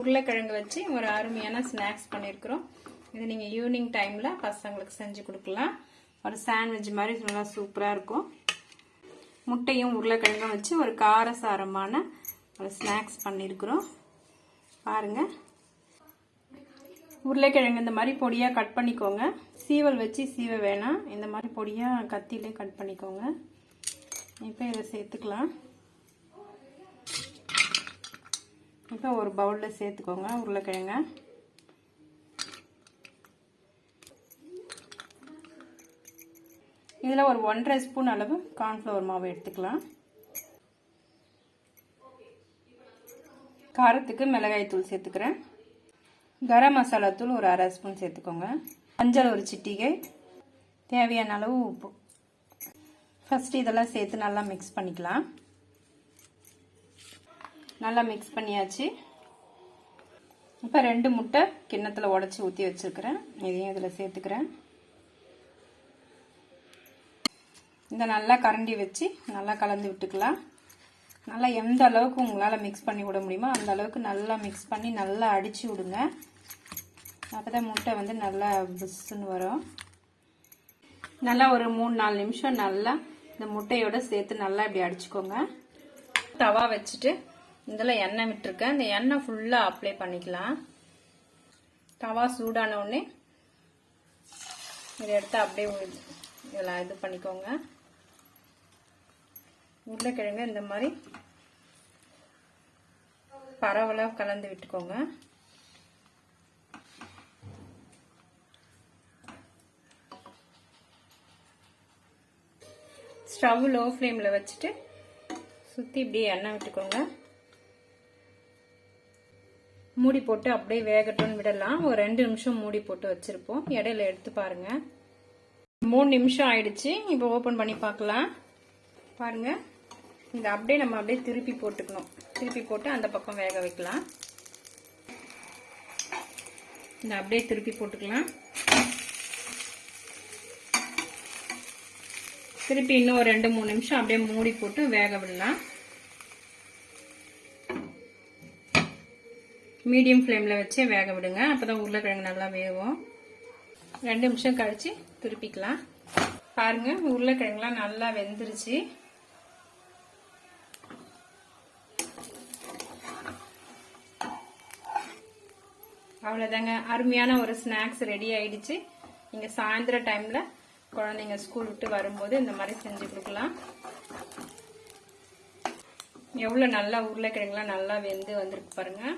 உருளைக்கிழங்கு வச்சு ஒரு அருமையான ஸ்நாக்ஸ் பண்ணியிருக்கிறோம் இது நீங்கள் ஈவினிங் டைமில் பசங்களுக்கு செஞ்சு கொடுக்கலாம். ஒரு சாண்ட்விச் மாதிரி நல்லா சூப்பராக இருக்கும். முட்டையும் உருளைக்கிழங்கும் வச்சு ஒரு காரசாரமான ஒரு ஸ்நாக்ஸ் பண்ணியிருக்கிறோம் பாருங்கள் உருளைக்கிழங்கு இந்த மாதிரி பொடியாக கட் பண்ணிக்கோங்க. சீவல் வச்சு சீவ வேணாம். இந்த மாதிரி பொடியாக கத்திலே கட் பண்ணிக்கோங்க. இப்போ இதை சேர்த்துக்கலாம். இப்போ ஒரு பவுலில் சேர்த்துக்கோங்க உருளைக்கிழங்க. இதில் ஒரு ஒன்றரை ஸ்பூன் அளவு கார்ன்ஃப்ளவர் மாவு எடுத்துக்கலாம். காரத்துக்கு மிளகாய் தூள் சேர்த்துக்கிறேன். கரம் மசாலா தூள் ஒரு அரை ஸ்பூன் சேர்த்துக்கோங்க. மஞ்சள் ஒரு சிட்டிகை. தேவையான அளவு உப்பு. ஃபஸ்ட்டு இதெல்லாம் சேர்த்து நல்லா மிக்ஸ் பண்ணிக்கலாம். நல்லா மிக்ஸ் பண்ணியாச்சு. இப்போ ரெண்டு முட்டை கிண்ணத்தில் உடச்சி ஊற்றி வச்சுருக்கிறேன். இதையும் இதில் சேர்த்துக்கிறேன். இந்த நல்லா கரண்டி வச்சு நல்லா கலந்து விட்டுக்கலாம். நல்லா எந்த அளவுக்கு உங்களால் மிக்ஸ் பண்ணி விட முடியுமோ அந்த அளவுக்கு நல்லா மிக்ஸ் பண்ணி நல்லா அடித்து விடுங்க. அப்போ தான் முட்டை வந்து நல்லா புஷ்ஷுன்னு வரும். நல்லா ஒரு மூணு நாலு நிமிஷம் நல்லா இந்த முட்டையோடு சேர்த்து நல்லா இப்படி அடிச்சுக்கோங்க. தவா வச்சுட்டு இதில் எண்ணெய் விட்டுருக்கேன். இந்த எண்ணெய் ஃபுல்லாக அப்ளை பண்ணிக்கலாம். தவா சூடான உடனே இதை எடுத்து அப்படியே இதில் இது பண்ணிக்கோங்க. உருளைக்கிழங்கு இந்த மாதிரி பரவலாக கலந்து விட்டுக்கோங்க. ஸ்டவ் லோ ஃப்ளேமில் வச்சுட்டு சுற்றி இப்படியே எண்ணெய் விட்டுக்கோங்க. மூடி போட்டு அப்படியே வேகட்டும்னு விடலாம். ஒரு ரெண்டு நிமிஷம் மூடி போட்டு வச்சுருப்போம். இடையில எடுத்து பாருங்கள் மூணு நிமிஷம் ஆயிடுச்சு. இப்போ ஓப்பன் பண்ணி பார்க்கலாம். பாருங்க. இந்த அப்படியே நம்ம அப்படியே திருப்பி போட்டுக்கணும். திருப்பி போட்டு அந்த பக்கம் வேக வைக்கலாம். இந்த அப்படியே திருப்பி போட்டுக்கலாம். திருப்பி இன்னும் ஒரு ரெண்டு மூணு நிமிஷம் அப்படியே மூடி போட்டு வேக விடலாம். மீடியம் ஃப்ளேமில் வச்சே வேக விடுங்க. அப்போ தான் உருளைக்கிழங்கு நல்லா வேகும். ரெண்டு நிமிஷம் கழித்து திருப்பிக்கலாம். பாருங்கள் உருளைக்கிழங்குலாம் நல்லா வெந்துருச்சு. அவ்வளோதாங்க அருமையான ஒரு ஸ்நாக்ஸ் ரெடி ஆயிடுச்சு. நீங்கள் சாயந்தர டைமில் குழந்தைங்க ஸ்கூல் விட்டு வரும்போது இந்த மாதிரி செஞ்சு கொடுக்கலாம். எவ்வளோ நல்லா உருளைக்கிழங்குலாம் நல்லா வெந்து வந்திருக்கு பாருங்கள்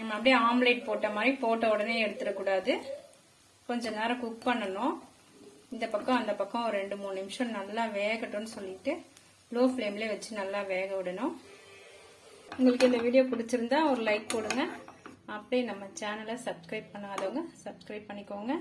நம்ம அப்படியே ஆம்லேட் போட்ட மாதிரி போட்ட உடனே எடுத்துடக்கூடாது. கொஞ்ச நேரம் குக் பண்ணணும். இந்த பக்கம் அந்த பக்கம் ஒரு ரெண்டு மூணு நிமிஷம் நல்லா வேகட்டும்னு சொல்லிட்டு லோ ஃப்ளேம்லேயே வச்சு நல்லா வேக விடணும். உங்களுக்கு இந்த வீடியோ பிடிச்சிருந்தா ஒரு லைக் போடுங்க. அப்படியே நம்ம சேனலை சப்ஸ்கிரைப் பண்ணாதவங்க சப்ஸ்கிரைப் பண்ணிக்கோங்க.